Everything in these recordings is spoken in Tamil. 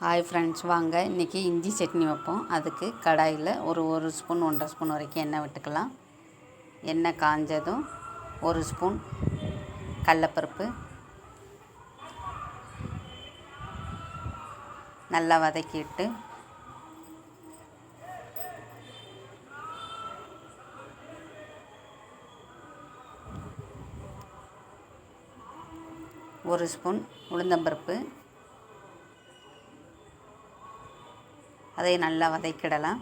ஹாய் ஃப்ரெண்ட்ஸ் வாங்க. இன்றைக்கி இஞ்சி சட்னி வைப்போம். அதுக்கு கடாயில் ஒரு ஒரு ஸ்பூன் ஒன்றரை ஸ்பூன் வரைக்கும் எண்ணெய் விட்டுக்கலாம். எண்ணெய் காஞ்சதும் ஒரு ஸ்பூன் கடலப்பருப்பு. நல்லா வதக்கிட்டு ஒரு ஸ்பூன் உளுந்தம்பருப்பு. அதை நல்லா வதக்கிடலாம்.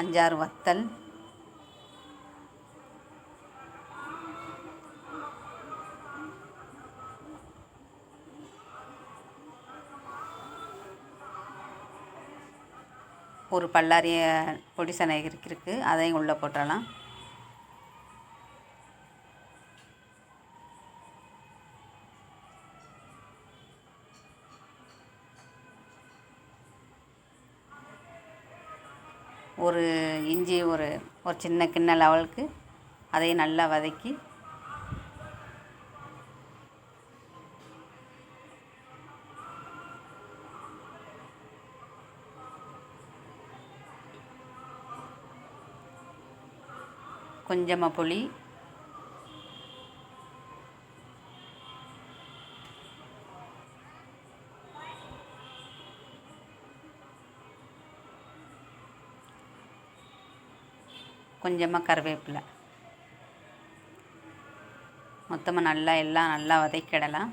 அஞ்சாறு வத்தல். ஒரு பல்லாரிய பொடி சனகிரிக்கு இருக்குது அதையும் உள்ளே போட்டுடலாம் ஒரு இஞ்சி ஒரு ஒரு சின்ன கிண்ண லெவலுக்கு அதையும் நல்லா வதக்கி கொஞ்சமாக புளி. கொஞ்சமாக கருவேப்பிலை. மொத்தமாக நல்லா எல்லாம் நல்லா வதக்கிடலாம்.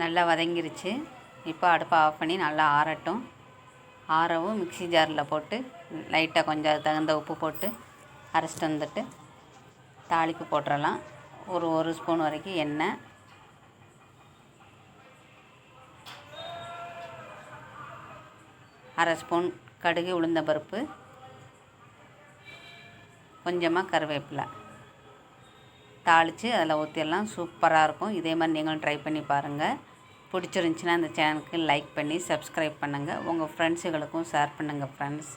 நல்லா வதங்கிருச்சு. இப்போ அடுப்பை ஆஃப் பண்ணி நல்லா ஆறட்டும். ஆறவும் மிக்சி ஜாரில் போட்டு லைட்டாக கொஞ்சம் தகுந்த உப்பு போட்டு அரைச்சிட்டு வந்துட்டு தாளிப்பு போட்டுடலாம் ஒரு ஒரு ஸ்பூன் வரைக்கும் எண்ணெய். அரை ஸ்பூன் கடுகு உளுந்த பருப்பு. கொஞ்சமாக கருவேப்பிலை. தாளித்து அதில் ஊற்றிடலாம் சூப்பராக இருக்கும். இதே மாதிரி நீங்களும் ட்ரை பண்ணி பாருங்கள் பிடிச்சிருந்துச்சின்னா இந்த சேனலுக்கு லைக் பண்ணி சப்ஸ்கிரைப் பண்ணுங்கள் உங்கள் ஃப்ரெண்ட்ஸுகளுக்கும் ஷேர் பண்ணுங்கள் ஃப்ரெண்ட்ஸ்